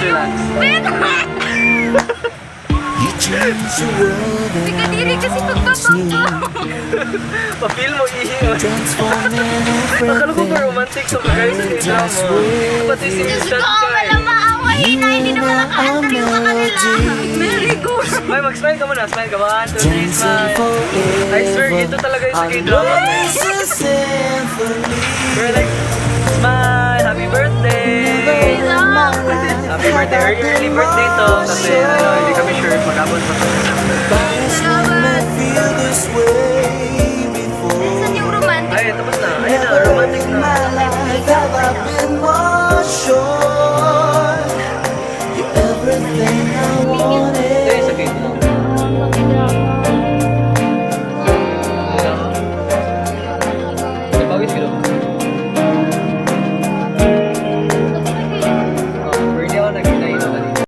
relax. Hindi ka diri kasi pagpapagpa. Pa-feel mo ihinga. Akala ko ba romantic sa kagaya sa drama. Pati si Diyos Chat ko, wala maawahin na hindi naman yung sa kanila. Very good. May mag-smile ka muna. Smile ka. One, two, three, smile. I swear, ito talaga yung sa K-drama. Happy birthday, early, early birthday to kasi ano, hindi kami sure mag-abot pa kami sa Ay, tapos na. Ayun na, romantic na. Sure, you're everything I wanted.